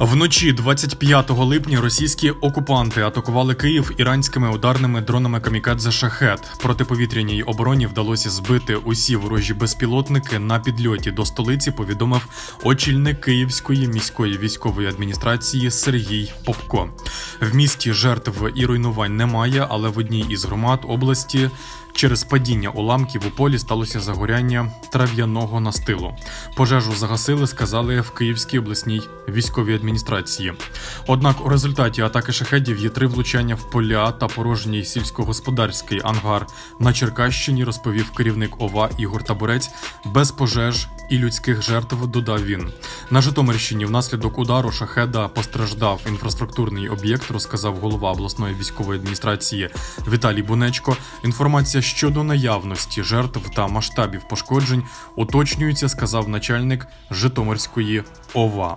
Вночі 25 липня російські окупанти атакували Київ іранськими ударними дронами камікадзе шахет. Протиповітряній обороні вдалося збити усі ворожі безпілотники на підльоті до столиці. Повідомив очільник Київської міської військової адміністрації Сергій Попко. В місті жертв і руйнувань немає, але в одній із громад області через падіння уламків у полі сталося загоряння трав'яного настилу. Пожежу загасили, сказали в Київській обласній військовій адміністрації. Однак у результаті атаки шахедів є три влучання в поля та порожній сільськогосподарський ангар на Черкащині, розповів керівник ОВА Ігор Табурець. Без пожеж і людських жертв додав він. На Житомирщині внаслідок удару шахеда постраждав інфраструктурний об'єкт, розказав голова обласної військової адміністрації Віталій Бунечко. Інформація щодо наявності жертв та масштабів пошкоджень уточнюється, сказав начальник Житомирської ОВА.